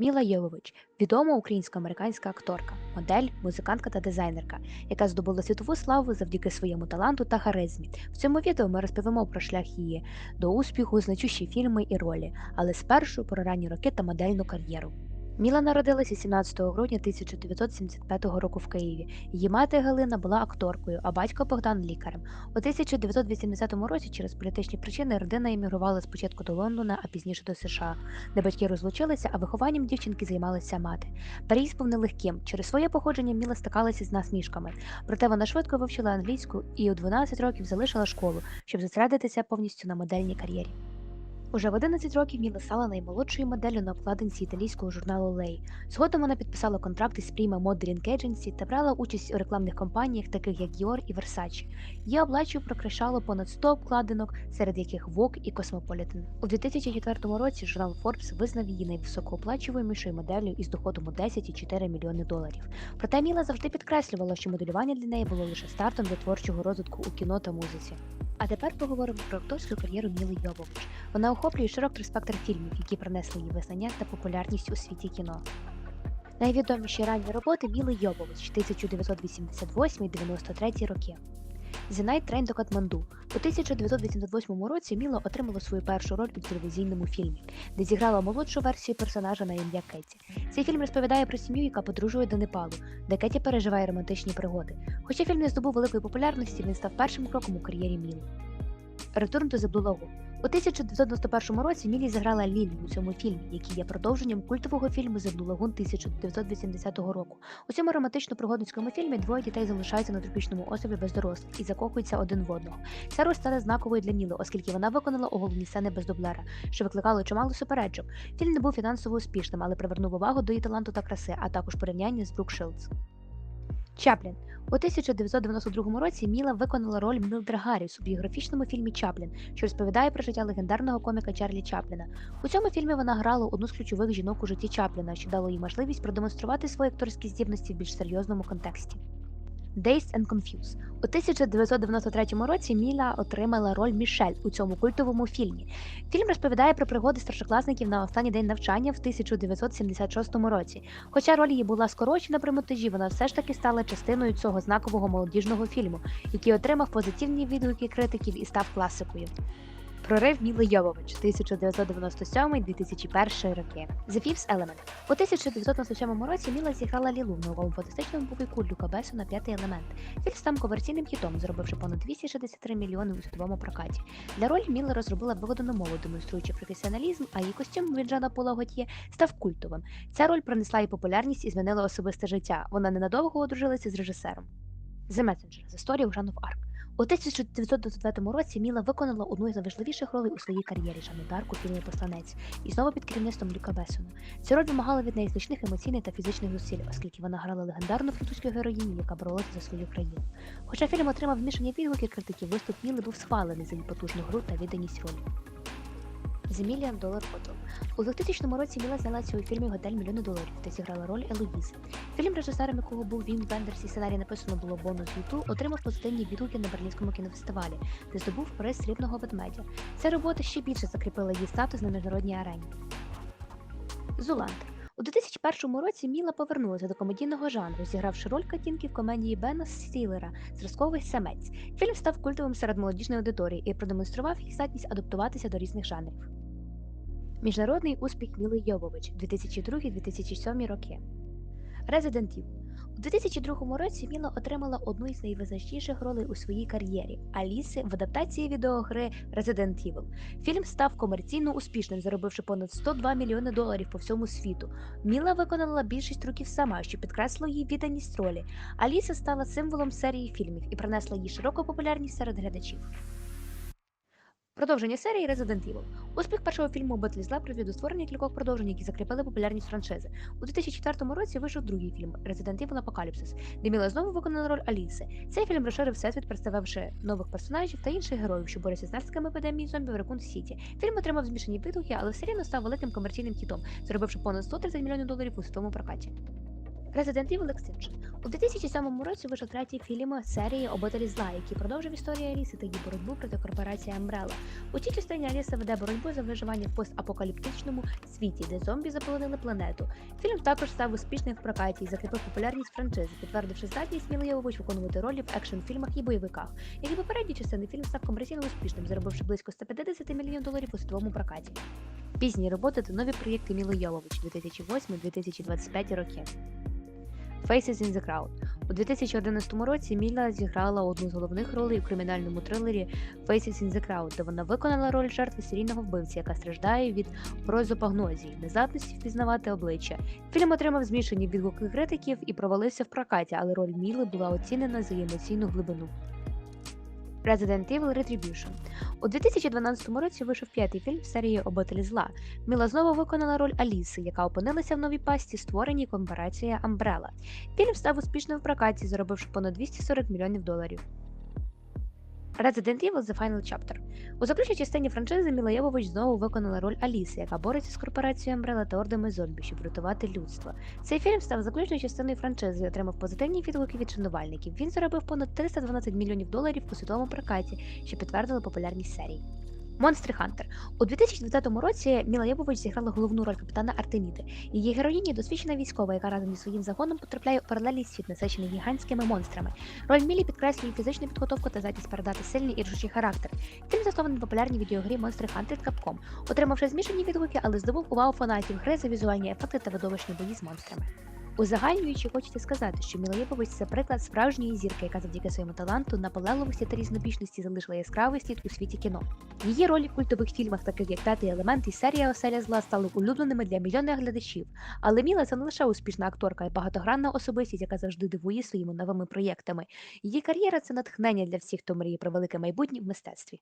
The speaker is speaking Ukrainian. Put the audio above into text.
Міла Йовович відома українсько-американська акторка, модель, музикантка та дизайнерка, яка здобула світову славу завдяки своєму таланту та харизмі. В цьому відео ми розповімо про шлях її до успіху, значущі фільми і ролі, але спершу про ранні роки та модельну кар'єру. Міла народилася 17 грудня 1975 року в Києві. Її мати Галина була акторкою, а батько Богдан лікарем. У 1980 році через політичні причини родина емігрувала спочатку до Лондона, а пізніше до США, де батьки розлучилися, а вихованням дівчинки займалася мати. Переїзд був нелегким. Через своє походження Міла стикалася з насмішками. Проте вона швидко вивчила англійську і у 12 років залишила школу, щоб зосередитися повністю на модельній кар'єрі. Уже в 11 років Міла стала наймолодшою моделлю на обкладинці італійського журналу Lay. Згодом вона підписала контракти з Prima Modeling Agency та брала участь у рекламних кампаніях, таких як Dior і Versace. Її обличчя прикрашало понад 100 обкладинок, серед яких Vogue і Cosmopolitan. У 2004 році журнал Forbes визнав її найвисокооплачуванішою моделлю із доходом у 10,4 мільйони доларів. Проте Міла завжди підкреслювала, що моделювання для неї було лише стартом для творчого розвитку у кіно та музиці. А тепер поговоримо про акторську кар'єру Міли Йовович. Вона охоплює широкий спектр фільмів, які принесли їй визнання та популярність у світі кіно. Найвідоміші ранні роботи Міли Йовович 1988-93 роки. The Трейн до Катманду. У 1988 році Міла отримала свою першу роль у телевізійному фільмі, де зіграла молодшу версію персонажа на ім'я Кеті. Цей фільм розповідає про сім'ю, яка подружує до Непалу, де Кеті переживає романтичні пригоди. Хоча фільм не здобув великої популярності, він став першим кроком у кар'єрі Міли. Return to the. У 1991 році Мілі заграла Лілі у цьому фільмі, який є продовженням культового фільму Blue Lagoon 1980 року. У цьому романтично-пригодницькому фільмі двоє дітей залишаються на тропічному острові без дорослих і закохуються один в одного. Ця роль стала знаковою для Міли, оскільки вона виконала оголені сцени без дублера, що викликало чимало суперечок. Фільм не був фінансово успішним, але привернув увагу до її таланту та краси, а також порівняння з Брук Шилдс. Чаплін у 1992 році Міла виконала роль Мілдер Гарріс у біографічному фільмі Чаплін, що розповідає про життя легендарного коміка Чарлі Чапліна. У цьому фільмі вона грала одну з ключових жінок у житті Чапліна, що дало їй можливість продемонструвати свої акторські здібності в більш серйозному контексті. Dazed and Confused. У 1993 році Міла отримала роль Мішель у цьому культовому фільмі. Фільм розповідає про пригоди старшокласників на останній день навчання в 1976 році. Хоча роль її була скорочена при монтажі, вона все ж таки стала частиною цього знакового молодіжного фільму, який отримав позитивні відгуки критиків і став класикою. Прорив Міли Йовович 1997-2001 роки. The Fifth Element. У 1997 році Міла зіграла Лілу в новому фантастичному бойку Люка Бесона П'ятий елемент. Фільм став комерційним хітом, заробивши понад 263 мільйони у світовому прокаті. Для ролі Міла розробила виведену мову, демонструючи професіоналізм, а її костюм від Жана Пола Готьє став культовим. Ця роль принесла їй популярність і змінила особисте життя. Вона ненадовго одружилася з режисером. The Messenger з історією Жану в Арк. У 1929 році Міла виконала одну із найважливіших ролей у своїй кар'єрі жандарку Дарк фільмі Посланець і знову під керівництвом Люка Бесона. Ця роль вимагала від неї значних емоційних та фізичних зусиль, оскільки вона грала легендарну французьку героїню, яка боролася за свою країну. Хоча фільм отримав змішані відгуки критиків, виступ Міли був схвалений за її потужну гру та відданість ролі. The Million Dollar Hotel. У 2000 році Міла знялася у фільмі Готель мільйони доларів та зіграла роль Елоїзи. Фільм, режисером якого був Вім Вендерс і сценарій написано було бонус Юту, отримав позитивні відгуки на Берлінському кінофестивалі, де здобув приз срібного ведмедя. Ця робота ще більше закріпила її статус на міжнародній арені. Зулантер. У 2001 році Міла повернулася до комедійного жанру, зігравши роль Катінки в комедії Бена Стілера Зразковий самець. Фільм став культовим серед молодіжної аудиторії і продемонстрував їх здатність адаптуватися до різних жанрів. Міжнародний успіх Міли Йовович 2002-2007 роки. Evil. У 2002 році Міла отримала одну із найвизначніших ролей у своїй кар'єрі Аліси в адаптації відеогри Resident Evil. Фільм став комерційно успішним, заробивши понад 102 мільйони доларів по всьому світу. Міла виконала більшість років сама, що підкреслило її відданість ролі. Аліса стала символом серії фільмів і принесла їй широку популярність серед глядачів. Продовження серії Resident Evil. Успіх першого фільму Батлі зла привів до створення кількох продовжень, які закріпили популярність франшизи. У 2004 році вийшов другий фільм Resident Evil Apocalypse, де Міла знову виконала роль Аліси. Цей фільм розширив всесвіт, представивши нових персонажів та інших героїв, що борються з наслідками епідемії зомбі в Рекун Сіті. Фільм отримав змішані відгуки, але все рівно став великим комерційним хітом, заробивши понад 130 мільйонів доларів у світовому прокаті. Resident Evil Extinction. У 2007 році вийшов третій фільм серії Обителі зла, який продовжив історію Аліси та її боротьбу проти корпорації Umbrella. У цій частині Аліса веде боротьбу за виживання в постапокаліптичному світі, де зомбі заполонили планету. Фільм також став успішним в прокаті і закріпив популярність франшизи, підтвердивши здатність Міли Йовович виконувати ролі в екшн-фільмах і бойовиках. Як і попередні частини, фільм став комерційно успішним, заробивши близько 150 мільйонів доларів у світовому прокаті. Пізні роботи та нові проєкти Міли Йовович 2008-2025 роки. Faces in the Crowd. У 2011 році Міла зіграла одну з головних ролей у кримінальному трилері Faces in the Crowd, де вона виконала роль жертви серійного вбивці, яка страждає від прозопагнозії, нездатності впізнавати обличчя. Фільм отримав змішані відгуки критиків і провалився в прокаті, але роль Міли була оцінена за емоційну глибину. Resident Evil Retribution. У 2012 році вийшов п'ятий фільм серії Обителі зла. Міла знову виконала роль Аліси, яка опинилася в новій пасті, створеній корпорацією Umbrella. Фільм став успішним в прокаті, заробивши понад 240 мільйонів доларів. Resident Evil The Final Chapter. У заключній частині франшизи Міла Йовович знову виконала роль Аліси, яка бореться з корпорацією Umbrella та ордами зомбі, щоб врятувати людство. Цей фільм став заключною частиною франшизи і отримав позитивні відгуки від шанувальників. Він заробив понад 312 мільйонів доларів у світовому прокаті, що підтвердило популярність серії. Монстри Хантер. У 2020 році Міла Йовович зіграла головну роль капітана Артеміди. Її героїні досвідчена військова, яка разом зі своїм загоном потрапляє у паралельний світ, насичений гігантськими монстрами. Роль Мілі підкреслює фізичну підготовку та здатність передати сильний і рішучий характер. Фільм заснований популярній відеогрі Монстри Хантер Capcom, отримавши змішані відгуки, але здобув увагу фанатів гри за візуальні ефекти та видовищні бої з монстрами. Узагальнюючи, хочеться сказати, що Міла Євович – це приклад справжньої зірки, яка завдяки своєму таланту, наполегливості та різнобічності залишила яскравий слід у світі кіно. Її ролі в культових фільмах, таких як П'ятий елемент і серія Оселя зла, стали улюбленими для мільйонів глядачів. Але Міла це не лише успішна акторка і багатогранна особистість, яка завжди дивує своїми новими проєктами. Її кар'єра це натхнення для всіх, хто мріє про велике майбутнє в мистецтві.